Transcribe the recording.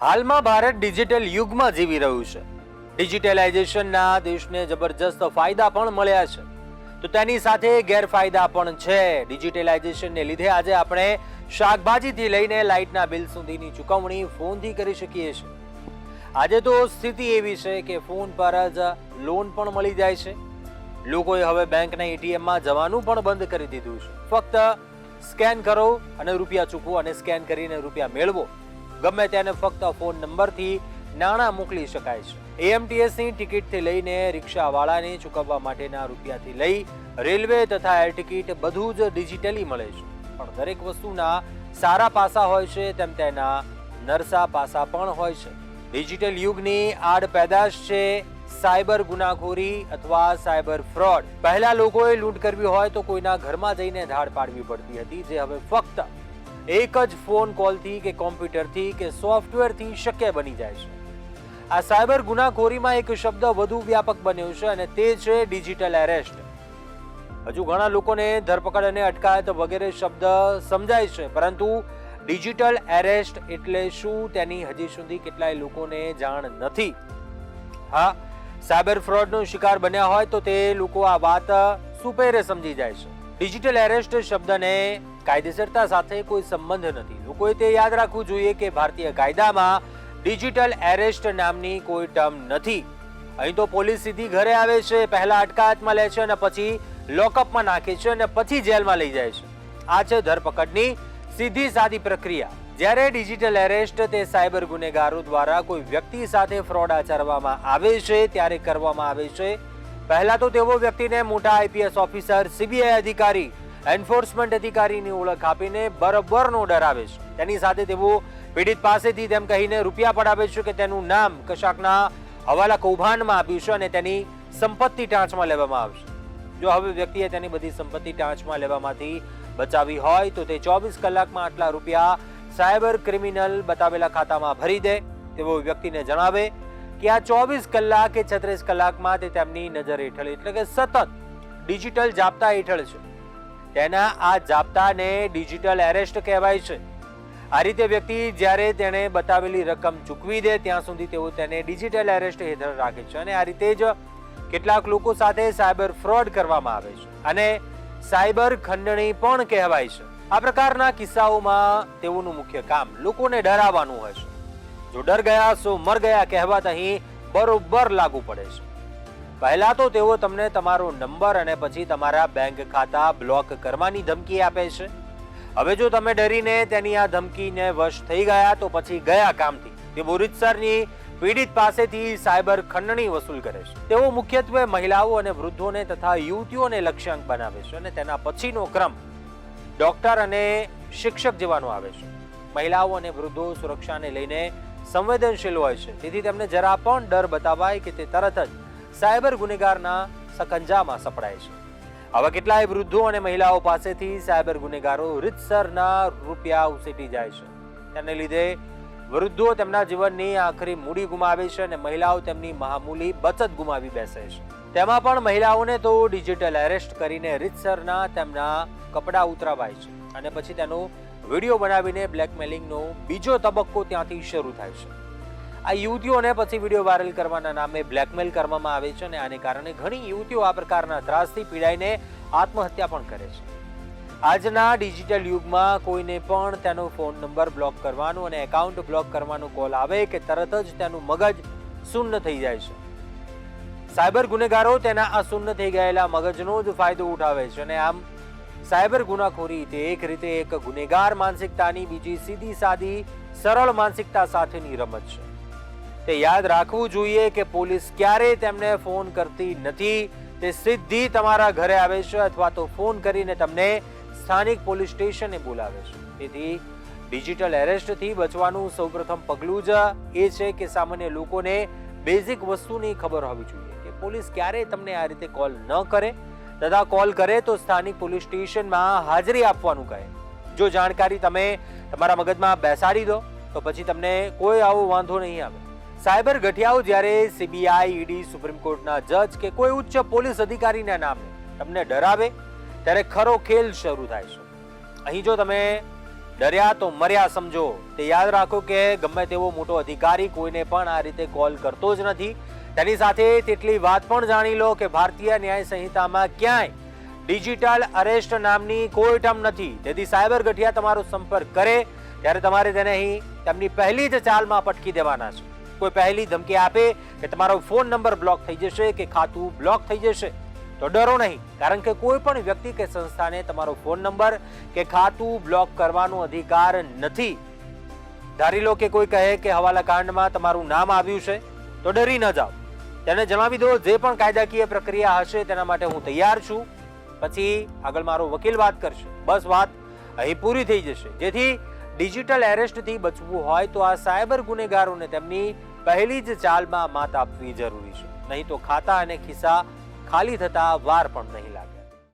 હાલમાં ભારત ડિજિટલ યુગમાં જીવી રહ્યું છે. ડિજિટલાઇઝેશનના દેશને જબરજસ્ત ફાયદા પણ મળ્યા છે. તો તેની સાથે ગેરફાયદા પણ છે. ડિજિટલાઇઝેશનને લીધે આજે આપણે શાકભાજીથી લઈને લાઇટના બિલ સુધીની ચૂકવણી ફોનથી કરી શકીએ છીએ. આજે તો સ્થિતિ એવી છે કે ફોન પર જ લોન પણ મળી જાય છે. લોકોએ હવે બેંકના એટીએમમાં જવાનું પણ બંધ કરી દીધું છે. ફક્ત સ્કેન કરો અને રૂપિયા ચૂકવો અને સ્કેન કરીને રૂપિયા મેળવો. ગમે તેને ફક્ત ફોન નંબરથી નાણાં મોકલી શકાય છે. એએમટીએસની ટિકિટથી લઈને રિક્ષાવાળાને ચૂકવવા માટેના રૂપિયાથી લઈ રેલવે તથા એર ટિકિટ બધું જ ડિજિટલી મળે છે. પણ દરેક વસ્તુના સારા પાસા હોય છે તેમ તેના નરસા પાસા પણ હોય છે. ડિજિટલ યુગની આડ પેદાશ છે સાયબર ગુનાખોરી અથવા સાયબર ફ્રોડ. પહેલા લોકોએ લૂંટ કરવી હોય તો કોઈના ઘરમાં જઈને ધાડ પાડવી પડતી હતી, જે હવે ફક્ત એક જ ફોન કોલથી કે કોમ્પ્યુટરથી કે સોફ્ટવેરથી શક્ય બની જાય છે. આ સાયબર ગુનાખોરીમાં એક શબ્દ વધુ વ્યાપક બન્યો છે અને તે છે ડિજિટલ એરેસ્ટ. હજુ ઘણા લોકોને ધરપકડ અને અટકાયત વગેરે શબ્દ સમજાય છે, પરંતુ ડિજિટલ એરેસ્ટ એટલે શું તેની હજી સુધી કેટલાય લોકોને જાણ નથી. હા, સાયબર ફ્રોડનો શિકાર બન્યા હોય તો તે લોકો આ વાત સુપેરે સમજી જાય છે. ડિજિટલ એરેસ્ટ શબ્દને કાયદેસરતા સાથે કોઈ સંબંધ નથી. લોકોએ તે યાદ રાખવું જોઈએ કે ભારતીય કાયદામાં ડિજિટલ એરેસ્ટ નામની કોઈ ટર્મ નથી. અહીં તો પોલીસ સીધી ઘરે આવે છે, પહેલા અટકાયતમાં લે છે અને પછી લોકઅપમાં નાખે છે અને પછી જેલમાં લઈ જાય છે. આ છે ધરપકડની સીધી સાદી પ્રક્રિયા. જ્યારે ડિજિટલ એરેસ્ટ તે સાયબર ગુનેગારો દ્વારા કોઈ વ્યક્તિ સાથે ફ્રોડ આચરવામાં આવે છે, ત્યારે કરવામાં આવે છે. પહેલા તો તેવો વ્યક્તિને મોટા આઈપીએસ ઓફિસર, સીબીઆઈ અધિકારી એન્ફોર્સમેન્ટ અધિકારીની ઓળખ આપીને બરોબરનો ડરાવે છે. તેની સાથે તેઓ પીડિત પાસેથી તેમ કહીને રૂપિયા પડાવે છે કે તેનું નામ કશાકના હવાલા કૌભાંડમાં આપ્યું છે અને તેની સંપત્તિ ટાંચમાં લેવામાં આવશે. જો હવે વ્યક્તિએ તેની બધી સંપત્તિ ટાંચમાં લેવામાંથી બચાવી હોય તો તે ચોવીસ કલાકમાં આટલા રૂપિયા સાયબર ક્રિમિનલ બતાવેલા ખાતામાં ભરી દે. તેવો વ્યક્તિને જણાવે કે આ ચોવીસ કલાક કે છત્રીસ કલાકમાં તે તેમની નજર હેઠળ એટલે કે સતત ડિજિટલ જાપતા હેઠળ છે. તેના આ જાપ્તાને ડિજિટલ એરેસ્ટ કહેવાય છે. આ રીતે વ્યક્તિ જ્યારે તેણે બતાવેલી રકમ ચૂકવી દે, ત્યાં સુધી તેઓ તેને ડિજિટલ એરેસ્ટ હેઠળ રાખે છે અને આ રીતે જ કેટલાક લોકો સાથે સાયબર ફ્રોડ કરવામાં આવે છે અને સાયબર ખંડણી પણ કહેવાય છે. આ પ્રકારના કિસ્સાઓમાં તેઓનું મુખ્ય કામ લોકોને ડરાવવાનું હોય છે. જો ડર ગયા, સો મર ગયા કહેવાત અહીં બરોબર લાગુ પડે છે. પહેલા તો તેઓ તમને તમારો નંબર અને પછી તમારા બેંક ખાતા બ્લોક કરવાની ધમકી આપે છે. હવે જો તમે ડરીને તેની આ ધમકીને વશ થઈ ગયા તો પછી ગયા કામથી? તે બોરિતસરની પીડિત પાસેથી સાયબર ખંડણી વસૂલ કરે છે. તેઓ મુખ્યત્વે મહિલાઓ અને વૃદ્ધોને તથા યુવતીઓને લક્ષ્યાંક બનાવે છે અને તેના પછીનો ક્રમ ડોક્ટર અને શિક્ષક જેવાનો આવે છે. મહિલાઓ અને વૃદ્ધો સુરક્ષાને લઈને સંવેદનશીલ હોય છે. તેથી તેમને જરા પણ ડર બતાવાય કે તે તરત જ સાયબર ગુનેગારના સકંજામાં સપડાય છે. આવા કેટલાય વૃદ્ધો અને મહિલાઓ પાસેથી સાયબર ગુનેગારો રીતસરના રૂપિયા ઉસેટી જાય છે. તેને લીધે વૃદ્ધો તેમના જીવનની આખરી મૂડી ગુમાવે છે અને મહિલાઓ તેમની મામૂલી બચત ગુમાવી બેસે છે. તેમાં પણ મહિલાઓને તો ડિજિટલ એરેસ્ટ કરીને રીતસરના તેમના કપડાં ઉતરાવાય છે અને પછી તેનો વીડિયો બનાવીને બ્લેકમેલિંગનો બીજો તબક્કો ત્યાંથી શરૂ થાય છે. આ યુવતીઓને પછી વીડિયો વાયરલ કરવાના નામે બ્લેકમેલ કરવામાં આવે છે અને આને કારણે ઘણી યુવતીઓ આ પ્રકારના ત્રાસથી પીડાઈને આત્મહત્યા પણ કરે છે. આજના ડિજિટલ યુગમાં કોઈને પણ તેનો ફોન નંબર બ્લોક કરવાનો અને એકાઉન્ટ બ્લોક કરવાનો કોલ આવે કે તરત જ તેનું મગજ શૂન્ય થઈ જાય છે. સાયબર ગુનેગારો તેના આ શૂન્ય થઈ ગયેલા મગજનો જ ફાયદો ઉઠાવે છે અને આમ સાયબર ગુનાખોરી તે એક રીતે એક ગુનેગાર માનસિકતાની બીજી સીધી સાદી, સરળ માનસિકતા સાથેની રમત છે. તે યાદ રાખવું જોઈએ કે પોલીસ ક્યારેય તેમને ફોન કરતી નથી. તે સીધી તમારા ઘરે આવે છે અથવા તો ફોન કરીને તમને સ્થાનિક પોલીસ સ્ટેશને બોલાવે છે. તેથી ડિજિટલ એરેસ્ટથી બચવાનું સૌપ્રથમ પગલું જ એ છે કે સામાન્ય લોકોને બેઝિક વસ્તુની ખબર હોવી જોઈએ કે પોલીસ ક્યારેય તમને આ રીતે કોલ ન કરે. તથા કોલ કરે તો સ્થાનિક પોલીસ સ્ટેશનમાં હાજરી આપવાનું કહે. જો જાણકારી તમે તમારા મગજમાં બેસાડી દો, તો પછી તમને કોઈ આવો વાંધો નહીં આવે. સાયબર ગઠિયાઓ જ્યારે સીબીઆઈ ઈડી સુપ્રીમ કોર્ટના જજ કે કોઈ ઉચ્ચ પોલીસ અધિકારીના નામે તમને ડરાવે, ત્યારે ખરો ખેલ શરૂ થાય છે. અહીં જો તમે ડર્યા તો મર્યા સમજો. તે યાદ રાખો કે ગમે તેવો મોટો અધિકારી કોઈને પણ આ રીતે કોલ કરતો જ નથી. તેની સાથે તેટલી વાત પણ જાણી લો કે ભારતીય ન્યાય સંહિતામાં ક્યાંય ડિજિટલ અરેસ્ટ નામની કોઈ ટર્મ નથી. તેથી સાયબર ગઠિયા તમારો સંપર્ક કરે, ત્યારે તમારે તેને અહીં તેમની પહેલી જ ચાલમાં પટકી દેવાના છે. કોઈ પહેલી ધમકી આપે કે તમારો ફોન નંબર બ્લોક થઈ જશે કે ખાતું બ્લોક થઈ જશે, તો ડરો નહીં. કારણ કે કોઈ પણ વ્યક્તિ કે સંસ્થાને તમારો ફોન નંબર કે ખાતું બ્લોક કરવાનો અધિકાર નથી. ધારી લો કે કોઈ કહે કે હવાલા કાંડમાં તમારું નામ આવ્યું છે, તો ડરી ન જાઓ. તેને જણાવી દો, જે પણ કાયદાકીય પ્રક્રિયા હશે તેના માટે હું તૈયાર છું. પછી આગળ મારો વકીલ વાત કરશે. બસ વાત અહીં પૂરી થઈ જશે. જેથી ડિજિટલ એરેસ્ટથી બચવું હોય તો આ સાયબર ગુનેગારોને તેમની પહેલી જ ચાલમાં માત આપવી જરૂરી છે. નહીં તો ખાતા અને ખિસ્સા ખાલી થતા વાર પણ નહીં લાગે.